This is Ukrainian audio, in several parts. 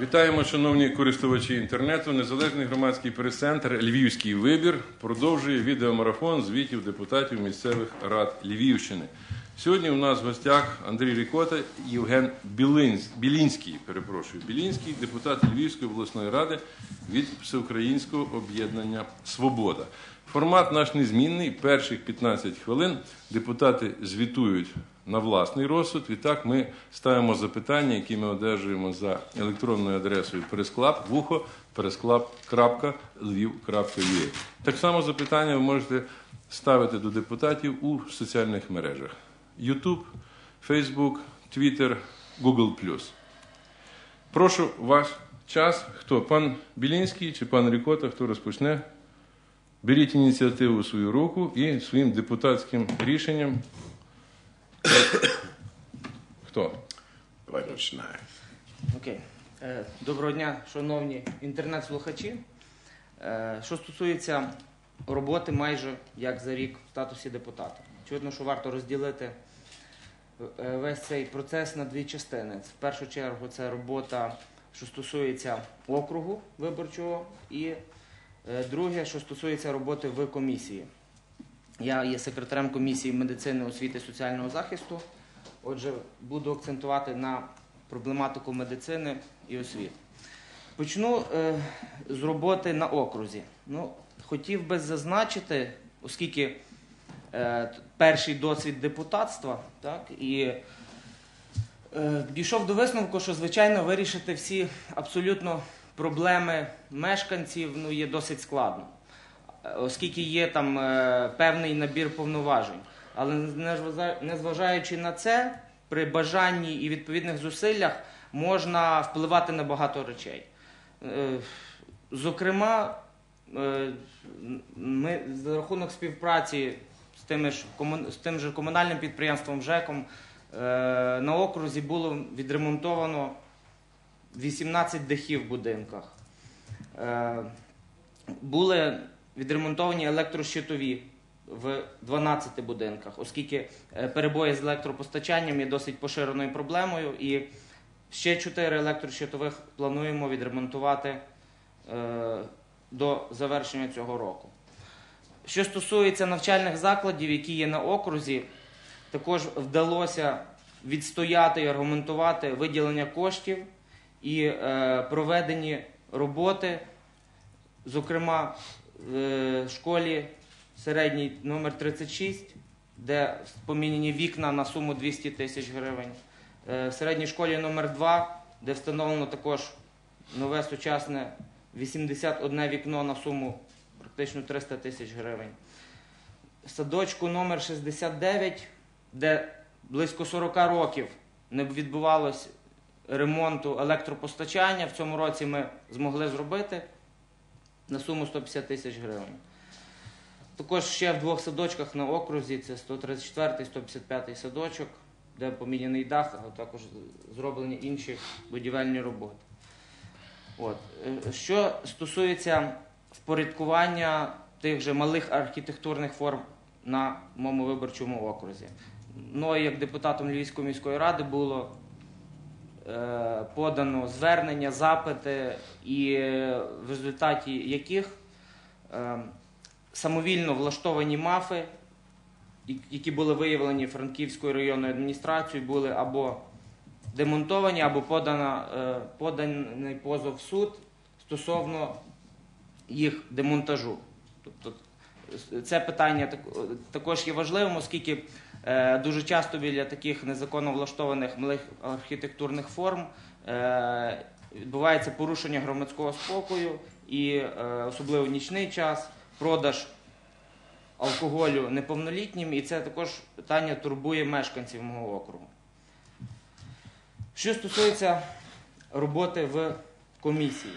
Вітаємо, шановні користувачі інтернету. Незалежний громадський прес-центр Львівський вибір продовжує відеомарафон звітів депутатів місцевих рад Львівщини. Сьогодні у нас в гостях Андрій Рікота і Євген Білінський, перепрошую, Білінський, депутат Львівської обласної ради від Всеукраїнського об'єднання Свобода. Формат наш незмінний. Перших 15 хвилин депутати звітують на власний розсуд. Відтак ми ставимо запитання, які ми одержуємо за електронною адресою пересклаб, вухо, пересклаб.львів.ua. Так само запитання ви можете ставити до депутатів у соціальних мережах: YouTube, Facebook, Twitter, Google+. Прошу ваш час. Хто? Пан Білінський чи пан Рікота, хто розпочне? Беріть ініціативу в свою руку і своїм депутатським рішенням. Хто? Давай починаємо. Окей. Е, Доброго дня, шановні інтернет-слухачі. Е, Що стосується роботи майже як за рік в статусі депутата. Очевидно, що варто розділити е, весь цей процес на дві частини. В першу чергу це робота, що стосується округу виборчого, і друге, що стосується роботи в комісії. Я є секретарем комісії медицини, освіти соціального захисту. Отже, буду акцентувати на проблематику медицини і освіти. Почну е, з роботи на окрузі. Ну, хотів би зазначити, оскільки е, перший досвід депутатства, так, і е, дійшов до висновку, що, звичайно, вирішити всі абсолютно проблеми мешканців ну, є досить складно, оскільки є там е, певний набір повноважень. Але незважаючи на це, при бажанні і відповідних зусиллях можна впливати на багато речей. Е, Зокрема, е, ми за рахунок співпраці з, тими ж, з тим же комунальним підприємством ЖЕКом на окрузі було відремонтовано 18 дахів в будинках. Були відремонтовані електрощитові в 12 будинках, оскільки е, перебої з електропостачанням є досить поширеною проблемою, і ще 4 електрощитових плануємо відремонтувати е, до завершення цього року. Що стосується навчальних закладів, які є на окрузі, також вдалося відстояти і аргументувати виділення коштів і е, проведені роботи, зокрема в е, школі середній номер 36, де поміняні вікна на суму 200 тисяч гривень. Е, В середній школі номер 2, де встановлено також нове сучасне 81 вікно на суму практично 300 тисяч гривень. Садочку номер 69, де близько 40 років не відбувалось ремонту електропостачання. В цьому році ми змогли зробити на суму 150 тисяч гривень. Також ще в двох садочках на окрузі це 134 155 садочок, де поміняний дах, а також зроблені інші будівельні роботи. От. е, Що стосується впорядкування тих же малих архітектурних форм на моєму виборчому окрузі. Мною, як депутатом Львівської міської ради, було подано звернення, запити, і е, в результаті яких е, самовільно влаштовані мафи, які були виявлені Франківською районною адміністрацією, були або демонтовані, або подана, е, поданий позов в суд стосовно їх демонтажу. Тобто е, це питання також є важливим, оскільки е, дуже часто біля таких незаконно влаштованих малих архітектурних форм е, відбувається порушення громадського спокою і е, особливо нічний час, продаж алкоголю неповнолітнім, і це також питання турбує мешканців мого округу. Що стосується роботи в комісії,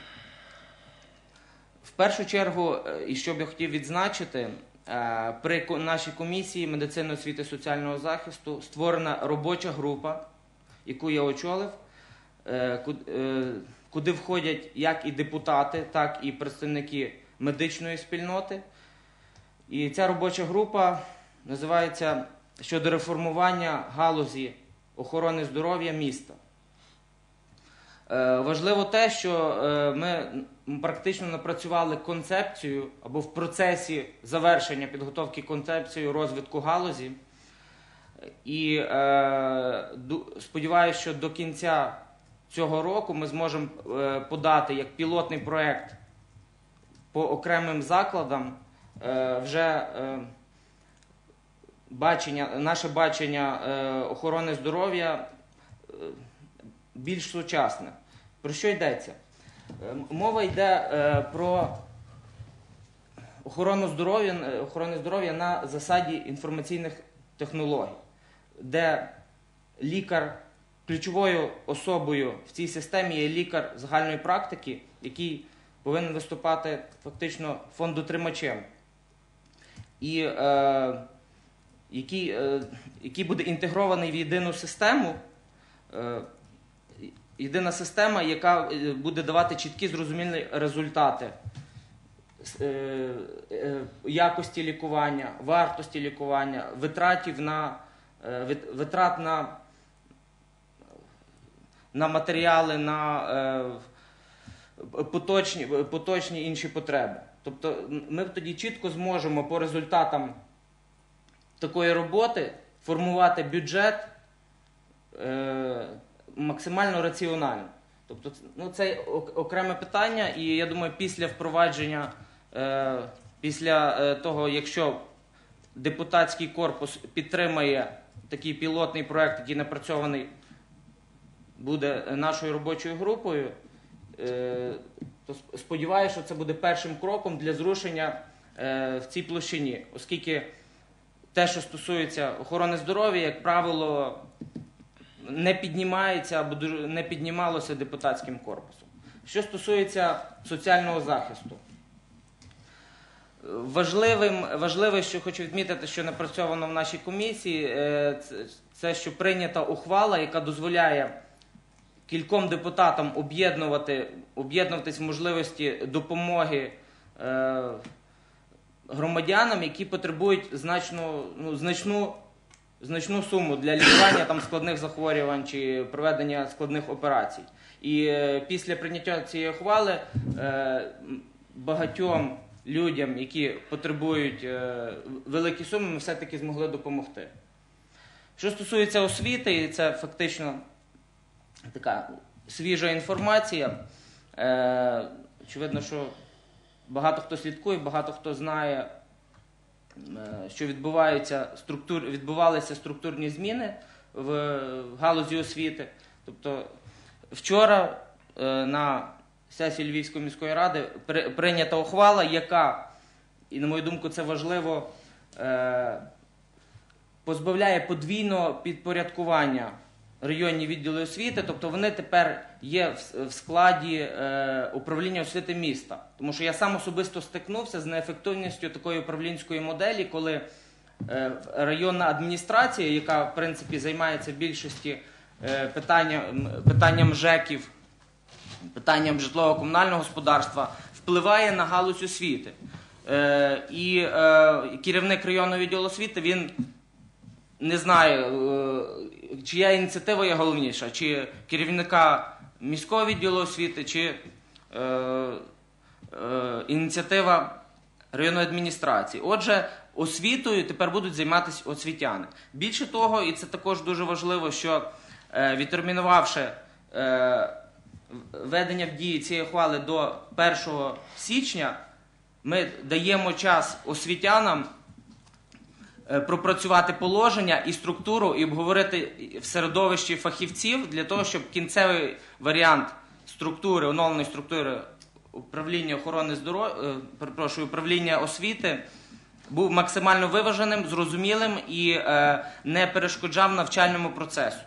в першу чергу, е, і що б я хотів відзначити, е, при нашій комісії медицини освіти соціального захисту створена робоча група, яку я очолив, е, е, куди входять як і депутати, так і представники медичної спільноти. І ця робоча група називається щодо реформування галузі охорони здоров'я міста. Е, Важливо те, що е, ми практично напрацювали концепцію або в процесі завершення підготовки концепції розвитку галузі. І е, сподіваюся, що до кінця цього року ми зможемо подати як пілотний проект по окремим закладам вже бачення, наше бачення охорони здоров'я більш сучасне. Про що йдеться? Е, Мова йде е, про охорону здоров'я, е, охорони здоров'я на засаді інформаційних технологій, де лікар ключовою особою в цій системі є лікар загальної практики, який повинен виступати фактично фондотримачем. І е, який, е, який буде інтегрований в єдину систему, е, єдина система, яка е, буде давати чіткі зрозумілі результати е, е, якості лікування, вартості лікування, витратів на, витрат на, на матеріали, на поточні, поточні інші потреби. Тобто ми тоді чітко зможемо по результатам такої роботи формувати бюджет максимально раціонально. Тобто, ну, це окреме питання, і я думаю, після впровадження, е, після е, того, якщо депутатський корпус підтримає такий пілотний проект, який напрацьований буде нашою робочою групою, е, то сподіваюся, що це буде першим кроком для зрушення е, в цій площині, оскільки те, що стосується охорони здоров'я, як правило, не піднімається або не піднімалося депутатським корпусом. Що стосується соціального захисту, важливим, важливе, що хочу відмітити, що напрацьовано в нашій комісії, е, це- що прийнята ухвала, яка дозволяє кільком депутатам об'єднувати, об'єднуватись в можливості допомоги е, громадянам, які потребують значну, ну, значну, значну суму для лікування там, складних захворювань чи проведення складних операцій. І е, після прийняття цієї ухвали е, багатьом людям, які потребують е, великі суми, ми все-таки змогли допомогти. Що стосується освіти, і це фактично така свіжа інформація. Е, очевидно, що багато хто слідкує, багато хто знає, що відбуваються структур, відбувалися структурні зміни в, в галузі освіти. Тобто вчора е, на сесії Львівської міської ради прийнята ухвала, яка, і на мою думку, це важливо, е, позбавляє подвійного підпорядкування районні відділи освіти, тобто вони тепер є в, складі е, управління освіти міста. Тому що я сам особисто стикнувся з неефективністю такої управлінської моделі, коли е, районна адміністрація, яка в принципі займається в більшості е, питанням ЖЕКів, питанням житлово-комунального господарства, впливає на галузь освіти. І керівник районного відділу освіти він не знає, чия ініціатива є головніша, чи керівника міського відділу освіти, чи е, е, ініціатива районної адміністрації. Отже, освітою тепер будуть займатися освітяни. Більше того, і це також дуже важливо, що е, відтермінувавши е, введення в дії цієї ухвали до 1 січня, ми даємо час освітянам пропрацювати положення і структуру, і обговорити в середовищі фахівців для того, щоб кінцевий варіант структури, оновленої структури управління охорони здоров'я, перепрошую, управління освіти був максимально виваженим, зрозумілим і е, не перешкоджав навчальному процесу.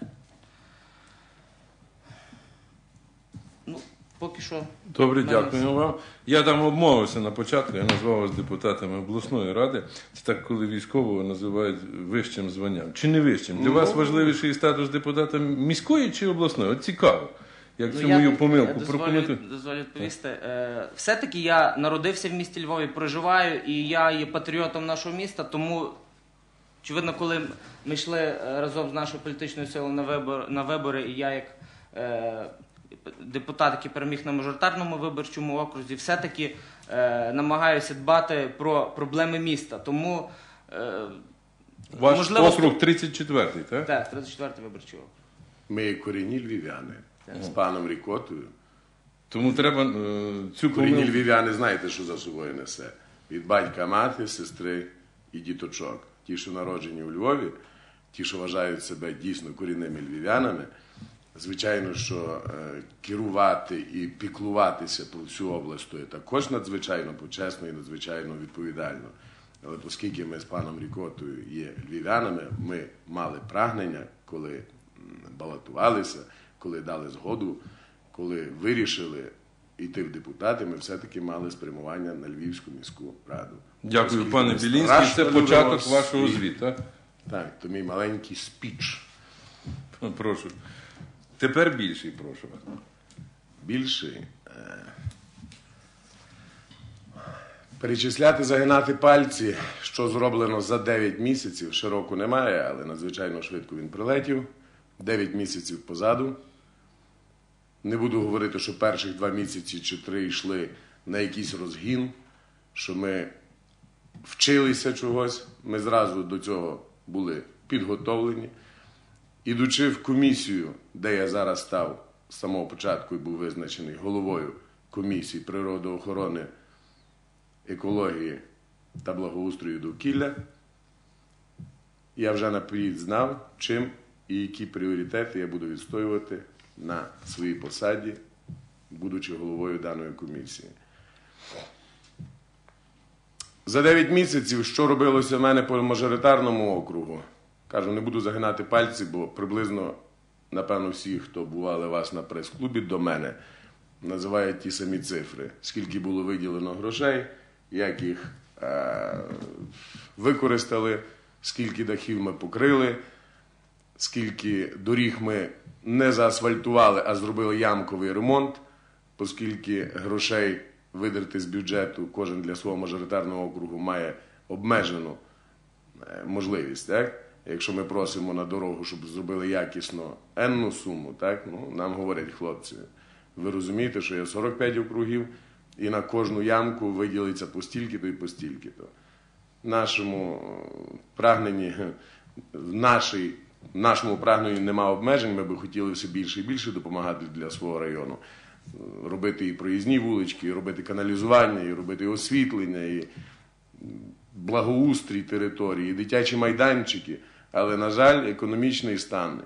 Ну, поки що. Добре, дякую вам. Я там обмовився на початку, я назвав вас депутатами обласної ради. Це так, коли військового називають вищим званням. Чи не вищим? Для Ну, вас важливіший статус депутата міської чи обласної? От цікаво. Як цю Ну, я мою помилку е, дозволю, відповісти. Е, Все-таки я народився в місті Львові, проживаю, і я є патріотом нашого міста, тому, очевидно, коли ми йшли е, разом з нашою політичною силою на вибори, на вибори і я як е, депутат, який переміг на мажоритарному виборчому окрузі, все-таки е, намагаюся дбати про проблеми міста. Тому е, Ваш можливо, округ 34-й, так? так, 34-й виборчий округ. Ми корінні львів'яни з паном Рікотою. Тому треба е, цю Корінні помилку. львів'яни знаєте, що за собою несе. Від батька, мати, сестри і діточок. Ті, що народжені у Львові, ті, що вважають себе дійсно корінними львів'янами, звичайно, що е, керувати і піклуватися про всю область є також надзвичайно почесно і надзвичайно відповідально. Але оскільки ми з паном Рікотою є львів'янами, ми мали прагнення, коли балотувалися, коли дали згоду, коли вирішили йти в депутати, ми все-таки мали спрямування на Львівську міську раду. Дякую, Оскільки пане Білінський. Це початок вашого свій- звіту. Так, то мій маленький спіч. Прошу. Тепер більший, прошу вас. більший. Перечисляти, загинати пальці, що зроблено за 9 місяців, ще року немає, але надзвичайно швидко він прилетів. 9 місяців позаду. Не буду говорити, що перших два місяці чи три йшли на якийсь розгін, що ми вчилися чогось. Ми зразу до цього були підготовлені. Ідучи в комісію, де я зараз став з самого початку і був визначений головою комісії природоохорони, екології та благоустрою довкілля, я вже наперед знав, чим і які пріоритети я буду відстоювати на своїй посаді, будучи головою даної комісії. За 9 місяців, що робилося в мене по мажоритарному округу, кажу, не буду загинати пальці, бо приблизно, напевно, всі, хто бували у вас на прес-клубі до мене, називають ті самі цифри. Скільки було виділено грошей, як їх е- використали, скільки дахів ми покрили, скільки доріг ми не заасфальтували, а зробили ямковий ремонт, оскільки грошей видерти з бюджету кожен для свого мажоритарного округу має обмежену е, можливість. Так? Якщо ми просимо на дорогу, щоб зробили якісно енну суму, так? ну, нам говорять хлопці, ви розумієте, що є 45 округів, і на кожну ямку виділиться по стільки-то і по стільки-то. Нашому е, прагненні, в нашій, нашому прагненні нема обмежень, ми би хотіли все більше і більше допомагати для свого району. Робити і проїзні вулички, і робити каналізування, і робити освітлення, і благоустрій території, і дитячі майданчики. Але, на жаль, економічний стан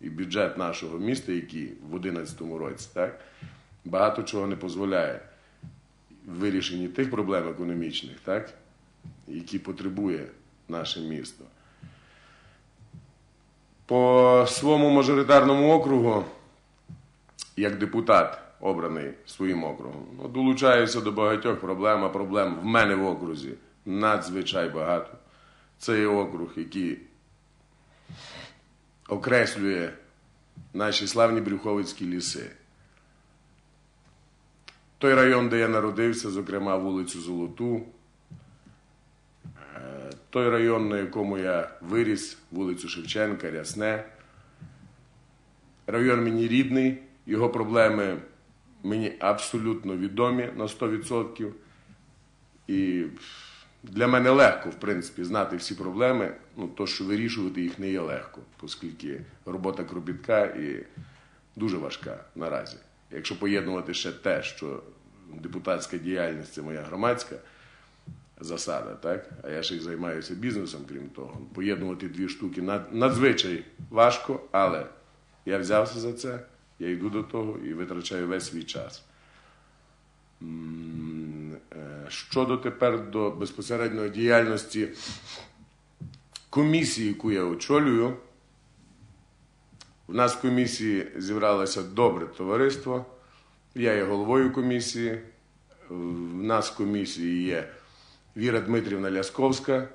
і, бюджет нашого міста, який в 2011 році, так, багато чого не дозволяє вирішенні тих проблем економічних, так, які потребує наше місто. По своєму мажоритарному округу, як депутат, обраний своїм округом, ну, долучаюся до багатьох проблем, а проблем в мене в окрузі надзвичай багато. Це є округ, який окреслює наші славні Брюховицькі ліси. Той район, де я народився, зокрема вулицю Золоту, е, той район, на якому я виріс, вулицю Шевченка, Рясне. Район мені рідний, його проблеми мені абсолютно відомі на 100%. І для мене легко, в принципі, знати всі проблеми, ну то, що вирішувати їх не є легко, оскільки робота кропітка і дуже важка наразі. Якщо поєднувати ще те, що депутатська діяльність це моя громадська засада, так? а я ще й займаюся бізнесом, крім того. Поєднувати дві штуки над- надзвичай важко, але я взявся за це, я йду до того і витрачаю весь свій час. Щодо тепер до безпосередньої діяльності комісії, яку я очолюю, в нас в комісії зібралося добре товариство. Я є головою комісії. В нас в комісії є Віра Дмитрівна Лясковська,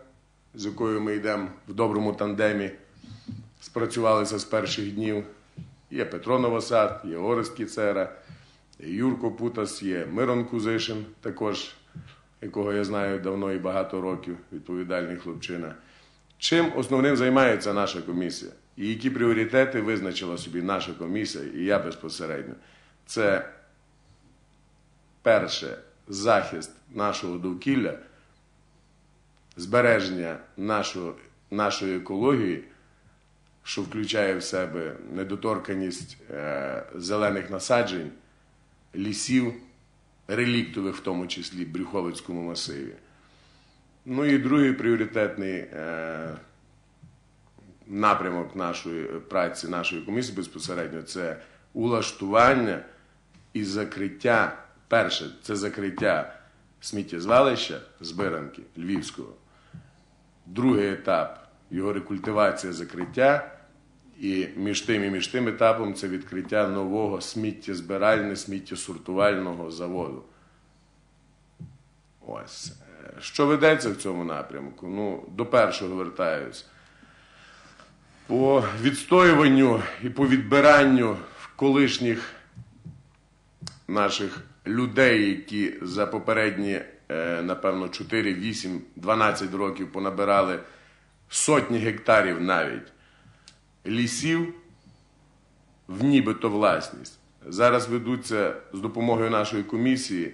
з якою ми йдемо в доброму тандемі. Спрацювалися з перших днів. Є Петро Новосад, є Орест Кіцера, Юрко Путас, є Мирон Кузишин, також якого я знаю давно і багато років, відповідальний хлопчина. Чим основним займається наша комісія? І які пріоритети визначила собі наша комісія, і я безпосередньо. це перше захист нашого довкілля, збереження нашого, нашої екології, що включає в себе недоторканість е, зелених насаджень, лісів, реліктових, в тому числі Брюховицькому масиві. Ну і другий пріоритетний е, напрямок нашої праці, нашої комісії безпосередньо це улаштування і закриття. Перше, це закриття сміттєзвалища збиранки Львівського. Другий етап його рекультивація закриття. І між тим і між тим етапом це відкриття нового сміттєзбиральне, сміттєсортувального заводу. Ось. Що ведеться в цьому напрямку? Ну, до першого вертаюсь. По відстоюванню і по відбиранню колишніх наших людей, які за попередні, е, напевно, 4, 8, 12 років понабирали сотні гектарів навіть лісів в нібито власність. Зараз ведуться з допомогою нашої комісії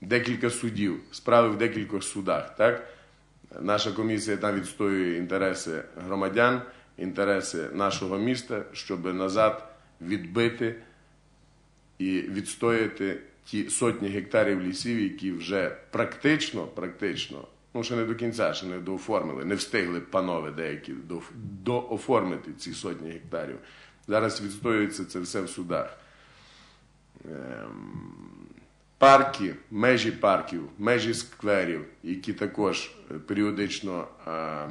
декілька судів, справи в декількох судах. Так? Наша комісія там відстоює інтереси громадян, інтереси нашого міста, щоб назад відбити і відстояти ті сотні гектарів лісів, які вже практично, практично, ну ще не до кінця, ще не дооформили, не встигли панове деякі до, дооформити ці сотні гектарів. Зараз відстоюється це все в судах. Ем, Парки, межі парків, межі скверів, які також е, періодично е,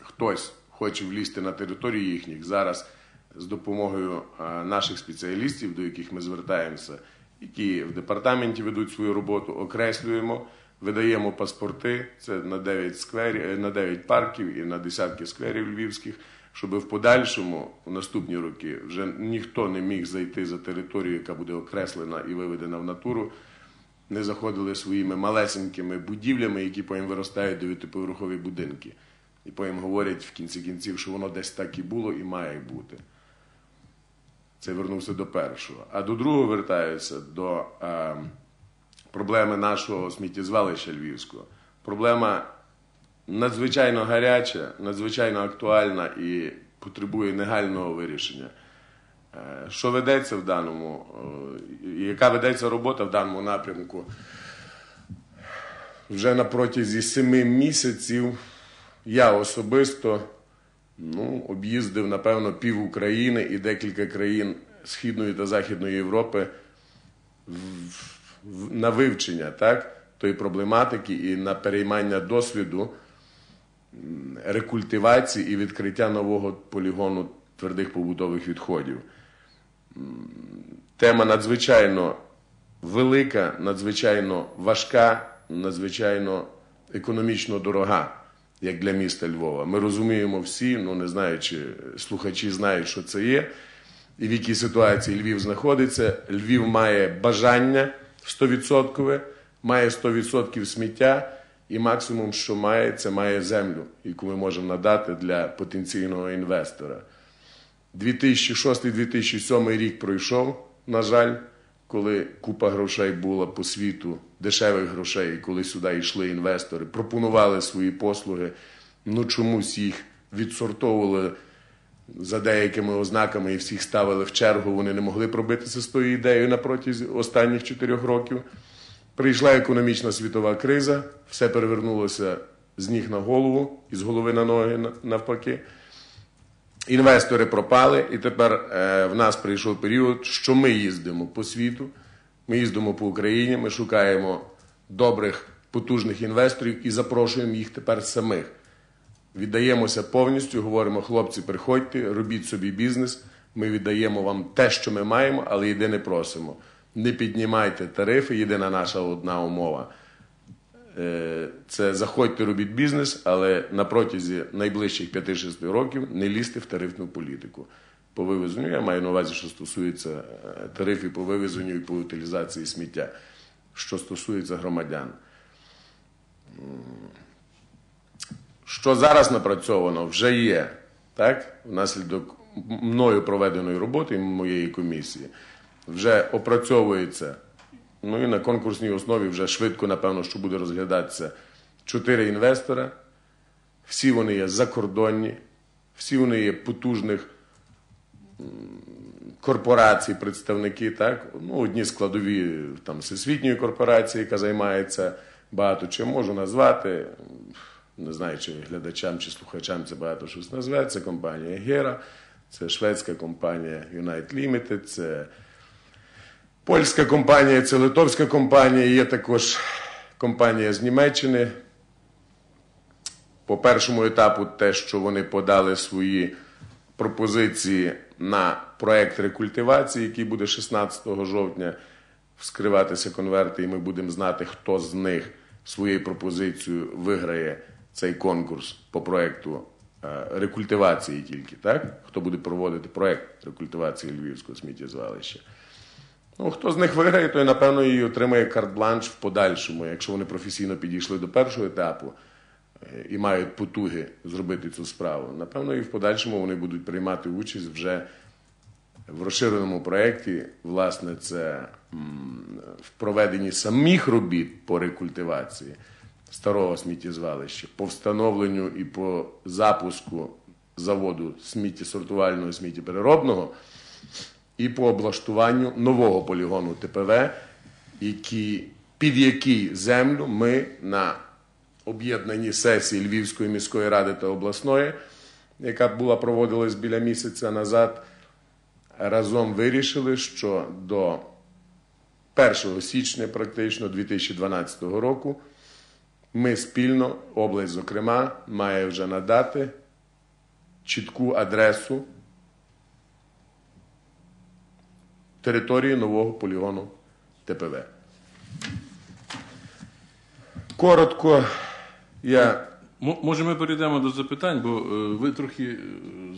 хтось хоче влізти на територію їхніх. Зараз з допомогою е, наших спеціалістів, до яких ми звертаємося, які в департаменті ведуть свою роботу, окреслюємо, видаємо паспорти. Це на 9 скверів, е, на 9 парків і на десятки скверів львівських. Щоб в подальшому, в наступні роки, вже ніхто не міг зайти за територію, яка буде окреслена і виведена в натуру, не заходили своїми малесенькими будівлями, які потім виростають дев'ятиповерхові будинки. І потім говорять в кінці кінців, що воно десь так і було і має бути. Це вернувся до першого. А до другого вертаюся до е, проблеми нашого сміттєзвалища Львівського. Проблема надзвичайно гаряча, надзвичайно актуальна і потребує негального вирішення. Е, Що ведеться в даному, е, яка ведеться робота в даному напрямку? Вже на протязі семи місяців я особисто ну, об'їздив, напевно, пів України і декілька країн Східної та Західної Європи на вивчення так, тої проблематики і на переймання досвіду рекультивації і відкриття нового полігону твердих побутових відходів. Тема надзвичайно велика, надзвичайно важка, надзвичайно економічно дорога, як для міста Львова. Ми розуміємо всі, ну не знаю, чи слухачі знають, що це є, і в якій ситуації Львів знаходиться. Львів має бажання 100%, має 100% сміття. І максимум, що має, це має землю, яку ми можемо надати для потенційного інвестора. 2006-2007 рік пройшов, на жаль, коли купа грошей була по світу, дешевих грошей, і коли сюди йшли інвестори, пропонували свої послуги, ну чомусь їх відсортовували за деякими ознаками і всіх ставили в чергу, вони не могли пробитися з тою ідеєю на протязі останніх чотирьох років. Прийшла економічна світова криза, все перевернулося з ніг на голову і з голови на ноги навпаки. Інвестори пропали, і тепер е, в нас прийшов період, що ми їздимо по світу, ми їздимо по Україні, ми шукаємо добрих, потужних інвесторів і запрошуємо їх тепер самих. Віддаємося повністю, говоримо, хлопці, приходьте, робіть собі бізнес. Ми віддаємо вам те, що ми маємо, але єдине просимо. Не піднімайте тарифи, єдина наша одна умова. Е, Це заходьте, робіть бізнес, але на протязі найближчих 5-6 років не лізьте в тарифну політику. По вивезенню, я маю на увазі, що стосується е, тарифів по вивезенню і по утилізації сміття, що стосується громадян. Що зараз напрацьовано, вже є, так? Внаслідок мною проведеної роботи моєї комісії. вже опрацьовується. Ну і на конкурсній основі вже швидко, напевно, що буде розглядатися чотири інвестора. Всі вони є закордонні, всі вони є потужних корпорацій, представники, так? Ну, одні складові там, всесвітньої корпорації, яка займається багато чим можу назвати. Не знаю, чи глядачам чи слухачам це багато щось назве. Це компанія Гера, це шведська компанія Unite Limited, це польська компанія, це литовська компанія, є також компанія з Німеччини. По першому етапу, те, що вони подали свої пропозиції на проект рекультивації, який буде 16 жовтня вскриватися конверти, і ми будемо знати, хто з них своєю пропозицією виграє цей конкурс по проекту е, рекультивації тільки, так? Хто буде проводити проект рекультивації Львівського сміттєзвалища. Ну, хто з них виграє, той, напевно, і отримає карт-бланш в подальшому, якщо вони професійно підійшли до першого етапу е, і мають потуги зробити цю справу. Напевно, і в подальшому вони будуть приймати участь вже в розширеному проєкті. Власне, це в проведенні самих робіт по рекультивації старого сміттєзвалища, по встановленню і по запуску заводу сміттєсортувального сміттєпереробного і по облаштуванню нового полігону ТПВ, які, під який землю ми на об'єднаній сесії Львівської міської ради та обласної, яка була проводилась біля місяця назад, разом вирішили, що до 1 січня практично 2012 року ми спільно, область, зокрема, має вже надати чітку адресу території нового полігону ТПВ. Коротко, я М- Може, ми перейдемо до запитань, бо е, ви трохи е,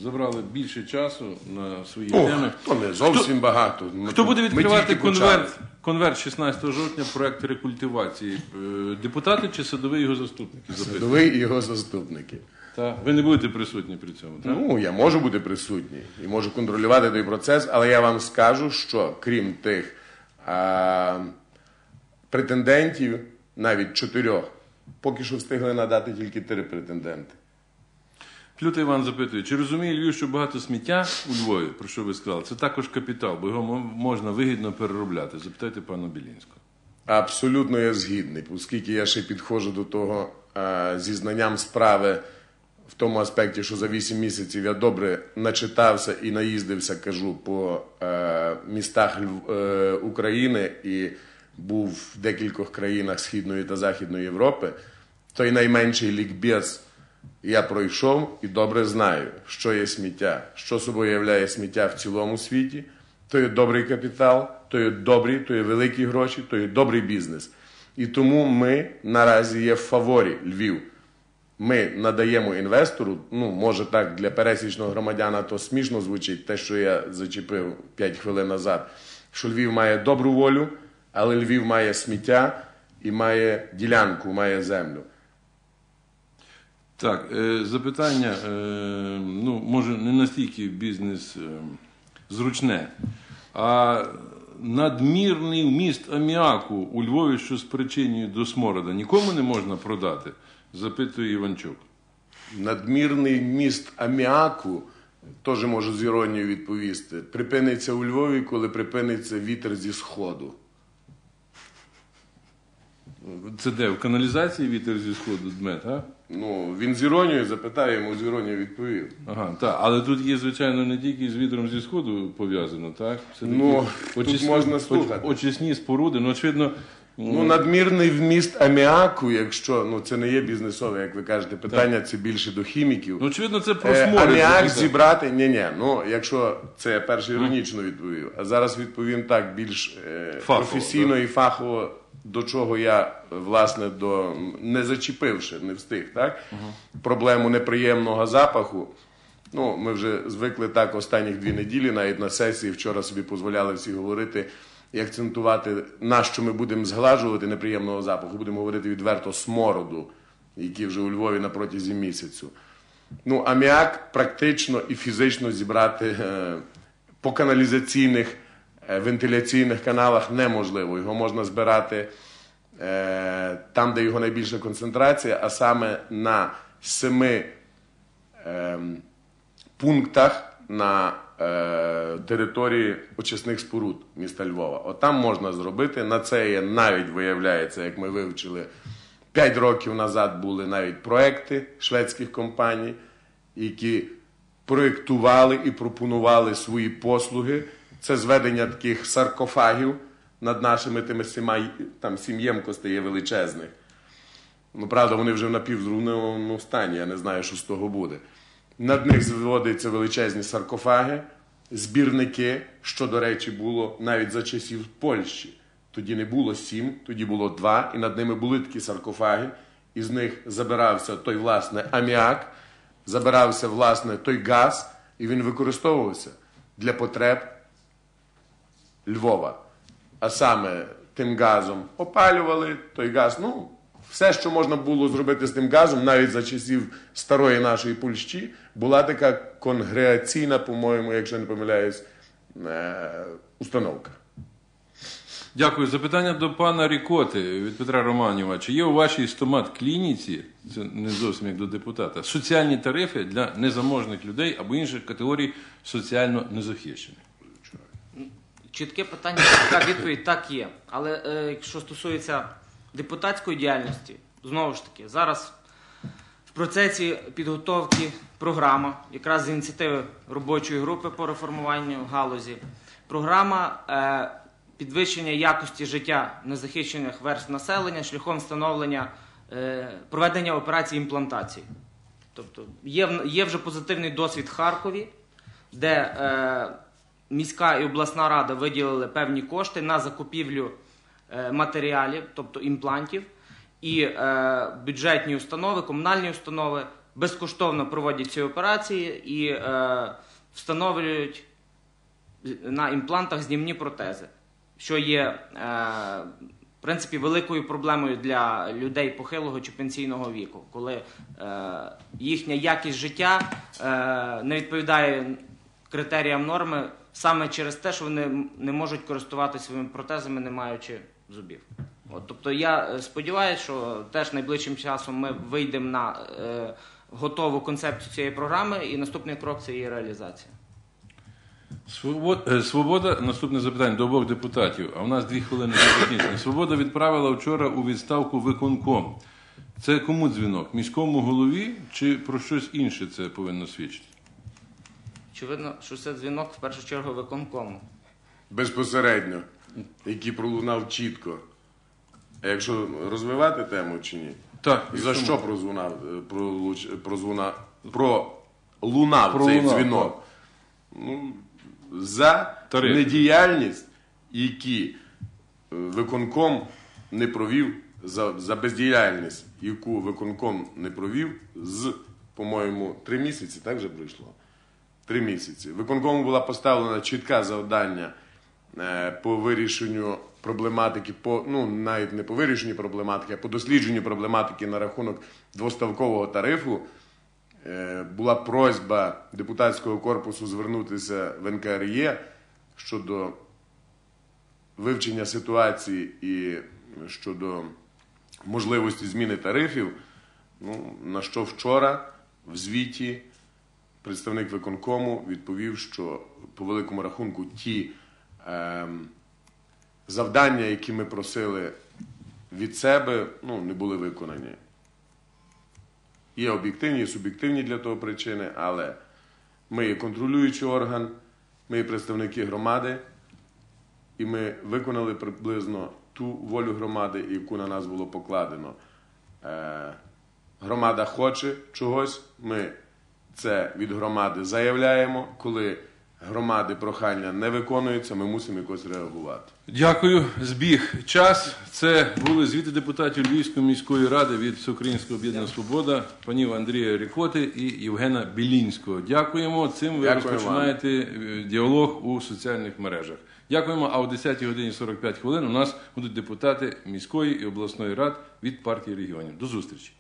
забрали більше часу на свої О, теми. то не зовсім багато. Ми Хто тут- буде ми відкривати тільки почали. конверт, конверт 16 жовтня проект рекультивації? Е, Депутати чи садовий його заступники? Запитують. Садовий і його заступники. Так. Ви не будете присутні при цьому, так? Ну, я можу бути присутній і можу контролювати той процес, але я вам скажу, що крім тих а, претендентів, навіть чотирьох, поки що встигли надати тільки три претенденти. Плюта Іван запитує, чи розуміє Львів, що багато сміття у Львові, про що ви сказали, це також капітал, бо його можна вигідно переробляти. Запитайте пана Білінського. Абсолютно я згідний, оскільки я ще підходжу до того е, зі знанням справи в тому аспекті, що за 8 місяців я добре начитався і наїздився, кажу, по е, містах е, України і був в декількох країнах Східної та Західної Європи, той найменший лікбез я пройшов і добре знаю, що є сміття, що собою являє сміття в цілому світі. То є добрий капітал, то є добрі, то є великі гроші, то є добрий бізнес. І тому ми наразі є в фаворі Львів. Ми надаємо інвестору, ну може так для пересічного громадяна то смішно звучить, те, що я зачепив 5 хвилин назад, що Львів має добру волю, але Львів має сміття і має ділянку, має землю. Так, е, запитання, е, ну, може, не настільки бізнес е, зручне, а надмірний вміст аміаку у Львові, що спричинює до сморода, нікому не можна продати, запитує Іванчук. Надмірний міст аміаку, теж можу з іронією відповісти, припиниться у Львові, коли припиниться вітер зі сходу. Це де? В каналізації вітер зі сходу дмет, а? Ну, він з іронією запитає, йому з іронією відповів. Ага, так. Але тут є, звичайно, не тільки з вітром зі сходу пов'язано, так? Це Ну, такі тут можна слухати. Очисні споруди. Ну, очевидно, Ну, надмірний вміст аміаку, якщо ну це не є бізнесове, як ви кажете, питання це більше до хіміків. ну, очевидно, це про Е, сморід. аміак так. зібрати, ні, ні. Ну, якщо це я перше іронічно відповів, а зараз відповім так більш е, Фахово, професійно і фахово, до чого я власне до не зачепивши, не встиг, так? Проблему неприємного запаху. Ну, ми вже звикли так останніх дві неділі, навіть на сесії вчора собі дозволяли всі говорити і акцентувати, на що ми будемо зглажувати неприємного запаху. Будемо говорити відверто смороду, який вже у Львові на протязі місяцю. Ну, аміак практично і фізично зібрати е, по каналізаційних вентиляційних каналах неможливо. Його можна збирати е, там, де його найбільша концентрація, а саме на семи ем, пунктах на е, території очисних споруд міста Львова. От там можна зробити. На це є навіть виявляється, як ми вивчили, 5 років назад були навіть проекти шведських компаній, які проєктували і пропонували свої послуги. Це зведення таких саркофагів над нашими тими сіма, там сім ємкостей величезних. Ну, правда, вони вже в напівзруйнованому стані, я не знаю, що з того буде. Над них зводяться величезні саркофаги, збірники, що, до речі, було навіть за часів Польщі. Тоді не було сім, тоді було два, і над ними були такі саркофаги. Із них забирався той, власне, аміак, забирався, власне, той газ, і він використовувався для потреб Львова. А саме тим газом опалювали той газ. Ну, все, що можна було зробити з тим газом, навіть за часів старої нашої Польщі, була така конгрегаційна, по-моєму, якщо не помиляюсь, е, установка. Дякую. Запитання до пана Рікоти від Петра Романєва. Чи є у вашій стомат-клініці, це не зовсім як до депутата, соціальні тарифи для незаможних людей або інших категорій соціально незахищених? Чітке питання, така відповідь так є. Але е, якщо стосується депутатської діяльності, знову ж таки, зараз в процесі підготовки програма, якраз з ініціативи робочої групи по реформуванню галузі, програма е, підвищення якості життя незахищених верств населення шляхом встановлення е, проведення операцій імплантації. Тобто є, є вже позитивний досвід в Харкові, де е, міська і обласна рада виділили певні кошти на закупівлю е, матеріалів, тобто імплантів, і е, бюджетні установи, комунальні установи безкоштовно проводять ці операції і е, встановлюють на імплантах знімні протези, що є в принципі великою проблемою для людей похилого чи пенсійного віку, коли їхня якість життя не відповідає критеріям норми саме через те, що вони не можуть користуватися своїми протезами, не маючи зубів. От, тобто я е, сподіваюся, що теж найближчим часом ми вийдемо на е, готову концепцію цієї програми, і наступний крок це її реалізація. Е, Свобода, наступне запитання до обох депутатів, а у нас дві хвилини закінчення. Свобода відправила вчора у відставку виконком. Це кому дзвінок? Міському голові чи про щось інше це повинно свідчити? Очевидно, що це дзвінок в першу чергу виконкому. Безпосередньо, який пролунав чітко. А якщо розвивати тему чи ні? Так, За чому? що прозвунав, пролуч, прозвуна, пролунав цей дзвінок? Ну, за Тариф. недіяльність, які е, виконком не провів, за, за бездіяльність, яку виконком не провів з, по-моєму, три місяці, так вже пройшло? Три місяці. Виконкому була поставлена чітка завдання е, по вирішенню проблематики, по, ну, навіть не по вирішенню проблематики, а по дослідженню проблематики на рахунок двоставкового тарифу. Е, Була просьба депутатського корпусу звернутися в НКРЄ щодо вивчення ситуації і щодо можливості зміни тарифів. Ну, на що вчора в звіті представник виконкому відповів, що по великому рахунку ті ем, завдання, які ми просили від себе, ну, не були виконані. Є об'єктивні і суб'єктивні для того причини, але ми є контролюючий орган, ми є представники громади, і ми виконали приблизно ту волю громади, яку на нас було покладено. Е, громада хоче чогось, ми це від громади заявляємо. Коли громади прохання не виконуються, ми мусимо якось реагувати. Дякую. Збіг час. Це були звіти депутатів Львівської міської ради від Всеукраїнського об'єднання Свобода, панів Андрія Рікоти і Євгена Білінського. Дякуємо. Цим ви Дякую розпочинаєте е, діалог у соціальних мережах. Дякуємо. А о 10 годині 45 хвилин у нас будуть депутати міської і обласної рад від партії регіонів. До зустрічі.